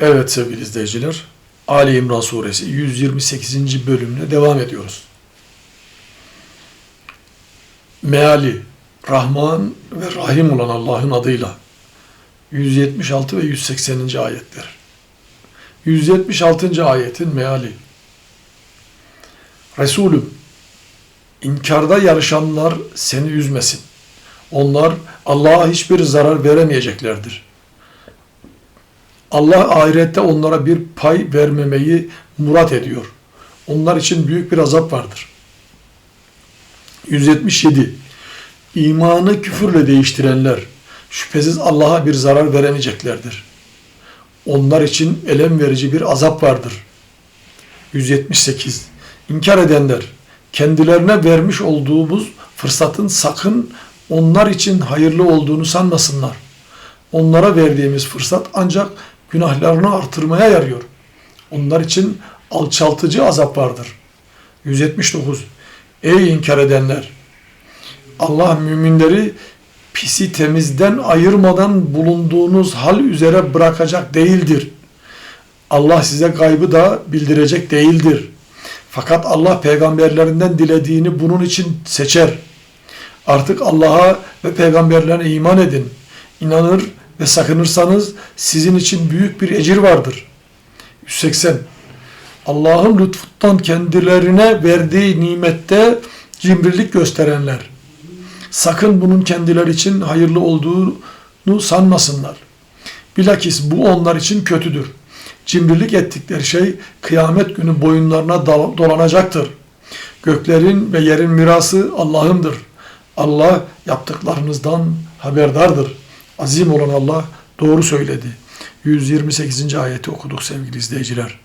Evet sevgili izleyiciler, Ali İmran suresi 128. bölümüne devam ediyoruz. Meali, Rahman ve Rahim olan Allah'ın adıyla 176 ve 180. ayetler. 176. ayetin meali. Resulüm, inkarda yarışanlar seni üzmesin. Onlar Allah'a hiçbir zarar veremeyeceklerdir. Allah ahirette onlara bir pay vermemeyi murat ediyor. Onlar için büyük bir azap vardır. 177. İmanı küfürle değiştirenler şüphesiz Allah'a bir zarar veremeyeceklerdir. Onlar için elem verici bir azap vardır. 178. İnkar edenler kendilerine vermiş olduğumuz fırsatın sakın onlar için hayırlı olduğunu sanmasınlar. Onlara verdiğimiz fırsat ancak günahlarını artırmaya yarıyor. Onlar için alçaltıcı azap vardır. 179. Ey inkar edenler! Allah müminleri pisi temizden ayırmadan bulunduğunuz hal üzere bırakacak değildir. Allah size gaybı da bildirecek değildir. Fakat Allah peygamberlerinden dilediğini bunun için seçer. Artık Allah'a ve peygamberlerine iman edin. İnanır ve sakınırsanız sizin için büyük bir ecir vardır. 180. Allah'ın lütfundan kendilerine verdiği nimette cimrilik gösterenler. Sakın bunun kendileri için hayırlı olduğunu sanmasınlar. Bilakis bu onlar için kötüdür. Cimrilik ettikleri şey kıyamet günü boyunlarına dolanacaktır. Göklerin ve yerin mirası Allah'ındır. Allah yaptıklarınızdan haberdardır. Azim olan Allah doğru söyledi. 128. ayeti okuduk sevgili izleyiciler.